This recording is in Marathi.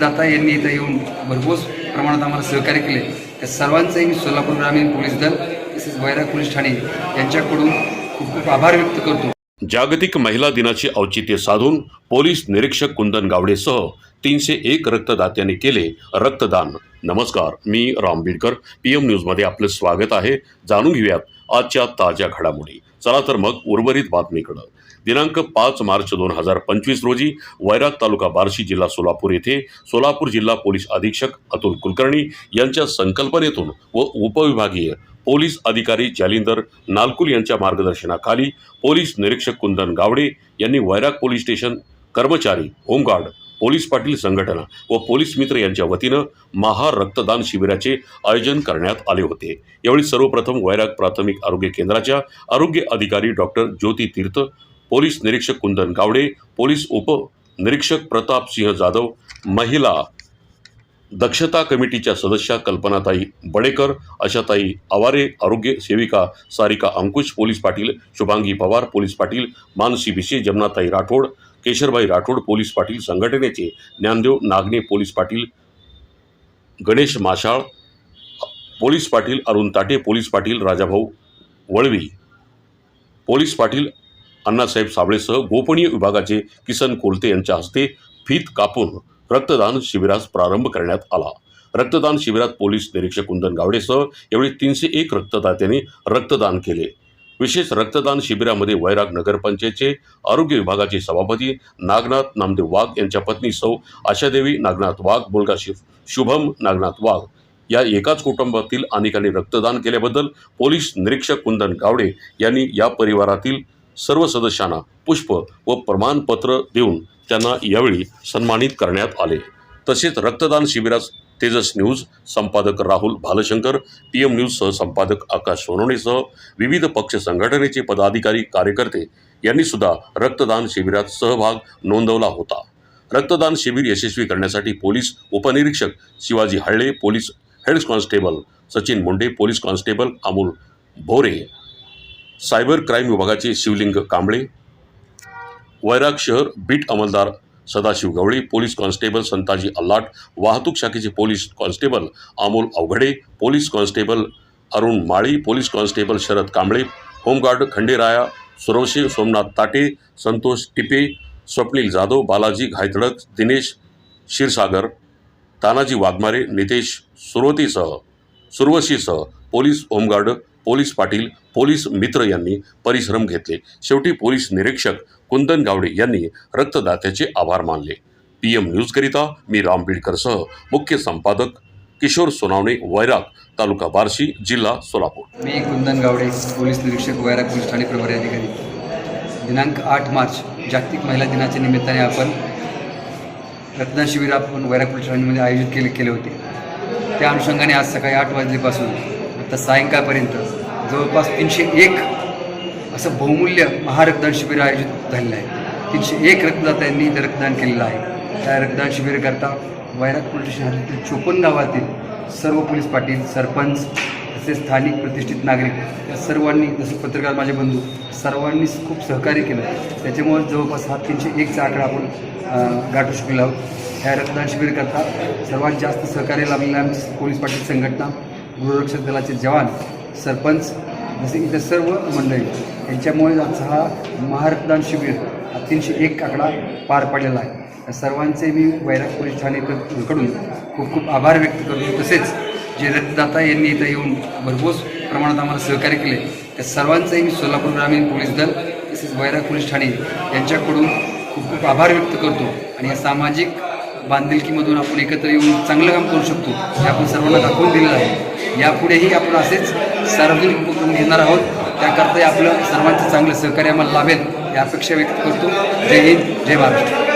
दाता यांनी इथं येऊन भरघोस प्रमाणात आम्हाला सहकार्य केले. त्या सर्वांचंही मी सोलापूर ग्रामीण पोलीस दल तसेच वैराग पोलीस ठाणे यांच्याकडून खूप खूप आभार व्यक्त करतो. जागतिक महिला दिनाचे औचित्य साधून पोलीस निरीक्षक कुंदन गावडेसह तीनशे एक रक्तदात्यांनी केले रक्तदान. नमस्कार मी राम बीडकर. पी एम न्यूजमध्ये आपलं स्वागत आहे. जाणून घेऊयात आजच्या ताज्या घडामोडी. चला तर मग उर्वरित बातमीकडं. दिनांक पाच मार्च दोन हजार पंचवीस रोजी वैराग तालुका बार्शी जिल्हा सोलापूर येथे सोलापूर जिल्हा पोलीस अधीक्षक अतुल कुलकर्णी यांच्या संकल्पनेतून व उपविभागीय पोलीस अधिकारी जालिंदर नालकुल यांच्या मार्गदर्शनाखाली पोलीस निरीक्षक कुंदन गावडे यांनी वैराग पोलीस स्टेशन कर्मचारी होमगार्ड पोलीस पाटील संघटना व पोलीस मित्र यांच्या वतीनं महा रक्तदान शिबिराचे आयोजन करण्यात आले होते. यावेळी सर्वप्रथम वैराग प्राथमिक आरोग्य केंद्राच्या आरोग्य अधिकारी डॉक्टर ज्योती तीर्थ पोलीस निरीक्षक कुंदन गावडे पोलीस उपनिरीक्षक प्रतापसिंह जाधव महिला दक्षता कमिटीच्या सदस्या कल्पनाताई बडेकर आशाताई आवारे आरोग्य सेविका Sarika Ankush police patil Shubhangi Pawar police patil Mansi Bhise Jamnatai Rathod Kesharbai Rathod police patil संघटनेचे Dnyandev Nagane police patil Ganesh Mashal police patil Arun Tate police patil Rajabhau Valvi police patil Annasaheb साबळेसह गोपनीय विभागाचे किसन कोलते यांच्या हस्ते फीत कापून रक्तदान शिबिरास प्रारंभ करण्यात आला. रक्तदान शिबिरात पोलीस निरीक्षक कुंदन गावडेसह यावेळी तीनशे एक रक्तदात्यांनी रक्तदान केले. विशेष रक्तदान शिबिरामध्ये वैराग नगरपंचायतचे आरोग्य विभागाचे सभापती नागनाथ नामदेव वाघ यांच्या पत्नी सौ आशादेवी नागनाथ वाघ मुलगा शि शुभम नागनाथ वाघ या एकाच कुटुंबातील अनेकांनी रक्तदान केल्याबद्दल पोलीस निरीक्षक कुंदन गावडे यांनी या परिवारातील सर्व सदस्यांना पुष्प व प्रमाणपत्र देऊन त्यांना यावेळी सन्मानित करण्यात आले. तसेच रक्तदान शिबिरास तेजस न्यूज संपादक Rahul Bhalshankar P M news सहसंपादक Akash सोनवणेसह विविध पक्ष संघटनेचे पदाधिकारी कार्यकर्ते यांनी सुद्धा रक्तदान शिबिरात सहभाग नोंदवला होता. रक्तदान शिबिर यशस्वी करण्यासाठी पोलीस उपनिरीक्षक Shivaji Halle police head constable Sachin Munde police constable Amol Bhore cyber crime विभागाचे शिवलिंग कांबळे वैराग शहर बीट अंमलदार सदाशिव गवळी पोलीस कॉन्स्टेबल संताजी अल्लाट वाहतूक शाखेचे police constable Amol Avaghade police constable Arun Mali police constable Sharad Kamble home guard Khanderaya Suravashe Somnath Tate Santosh Tipe Swapnil Jadhav Balaji Ghaytadak Dinesh Kshirsagar Tanaji Waghmare Nitesh सुरवतीसह सुरवशीसह police home guard police patil police मित्र यांनी परिश्रम घेतले. शेवटी पोलीस निरीक्षक कुंदन गावडे यांनी रक्तदात्याचे आभार मानले. पी एम न्यूजकरिता मी राम बीडकरसह मुख्य संपादक किशोर सोनावणे वैराग तालुका बार्शी जिल्हा सोलापूर. मी कुंदन गावडे पोलीस निरीक्षक वैराग पोलीस ठाणे प्रभारी अधिकारी. दिनांक आठ मार्च जागतिक महिला दिनाच्या निमित्ताने आपण रत्न शिबिर आपण वैराग पोलीस ठाणेमध्ये आयोजित केले केले होते. त्या अनुषंगाने आज सकाळी आठ वाजल्यापासून तर सायंकाळपर्यंत जवळपास तीनशे एक असं बहुमूल्य महारक्तदान शिबिर आयोजित झालेलं आहे. तीनशे एक रक्तदात्यांनी इथं रक्तदान केलेलं आहे. त्या रक्तदान शिबिरकरता वैराग पोलीस शहरातील चोपन्न गावातील सर्व पोलीस पाटील सरपंच तसेच स्थानिक प्रतिष्ठित नागरिक या सर्वांनी जसे पत्रकार माझे बंधू सर्वांनी खूप सहकार्य केलं. त्याच्यामुळे जवळपास हा तीनशे एकचा आकडा आपण गाठू शकलो आहोत. ह्या रक्तदान शिबिरकरता सर्वात जास्त सहकार्य लाभलेलं आमची पोलीस पाटील संघटना. गृहरक्षक दलाचे जवान सरपंच जसे इतर सर्व मंडळी. यांच्यामुळे आजचा हा महारक्तदान शिबिर हा तीनशे एक आकडा पार पडलेला आहे. या सर्वांचे मी वैराग पोलीस ठाणेकडून खूप खूप आभार व्यक्त करतो. तसेच जे रक्तदाता यांनी इथं येऊन भरघोस प्रमाणात आम्हाला सहकार्य केले त्या सर्वांचंही मी सोलापूर ग्रामीण पोलीस दल तसेच वैराग पोलीस ठाणे यांच्याकडून खूप खूप आभार व्यक्त करतो. आणि या सामाजिक बांधिलकीमधून आपण एकत्र येऊन चांगलं काम करू शकतो हे आपण सर्वांना दाखवून दिलेलं आहे. यापुढेही आपण असेच सार्वजनिक उपक्रम घेणार आहोत. त्याकरता आपलं सर्वांचं चांगलं सहकार्य आम्हाला लाभेल ही अपेक्षा व्यक्त करतो. जय हिंद जय महाराष्ट्र